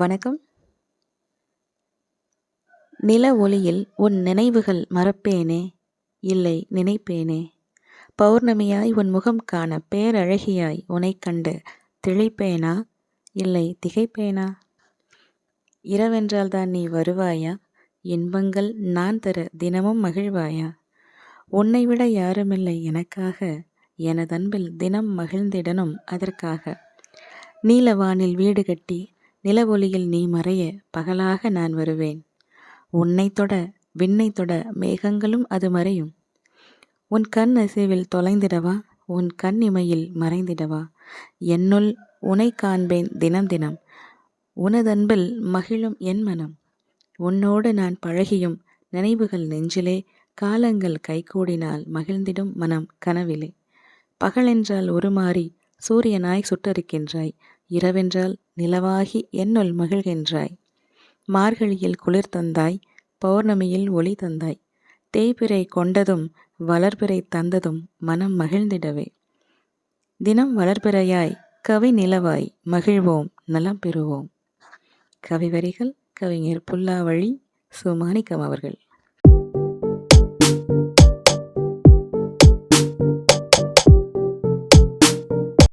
வணக்கம். நில ஒளியில் உன் நினைவுகள் மறப்பேனே? இல்லை நினைப்பேனே? பௌர்ணமியாய் உன் முகம் காண பேரழகியாய் உனை கண்டு திளைப்பேனா? இல்லை திகைப்பேனா? இரவென்றால்தான் நீ வருவாயா? இன்பங்கள் நான் தர தினமும் மகிழ்வாயா? உன்னை விட யாருமில்லை எனக்காக எனதன்பில் தினம் மகிழ்ந்திடனும் அதற்காக. நீலவானில் வீடு கட்டி நிலவொளியில் நீ மறைய பகலாக நான் வருவேன். உன்னை தொட விண்ணை தொட மேகங்களும் அது மறையும். உன் கண் அசைவில் தொலைந்திடவா? உன் கண் இமையில் மறைந்திடவா? என்னுள் உனை காண்பேன் தினம் தினம். உனதன்பில் மகிழும் என் மனம். உன்னோடு நான் பழகியும் நினைவுகள் நெஞ்சிலே காலங்கள் கைகூடினால் மகிழ்ந்திடும் மனம் கனவிலே. பகலென்றால் உருமாறி சூரியனாய் சுட்டரிக்கின்றாய் இரவென்றால் நிலவாகி என்னுள் மகிழ்கின்றாய். மார்கழியில் குளிர் தந்தாய் பௌர்ணமியில் ஒளி தந்தாய். தேய்பிறை கொண்டதும் வளர்பிறை தந்ததும் மனம் மகிழ்ந்திடவே. தினம் வளர்பிறையாய் கவி நிலவாய் மகிழ்வோம் நலம் பெறுவோம். கவி வரிகள் கவிஞர் புல்லாவழி சுமானிக்கம் அவர்கள்.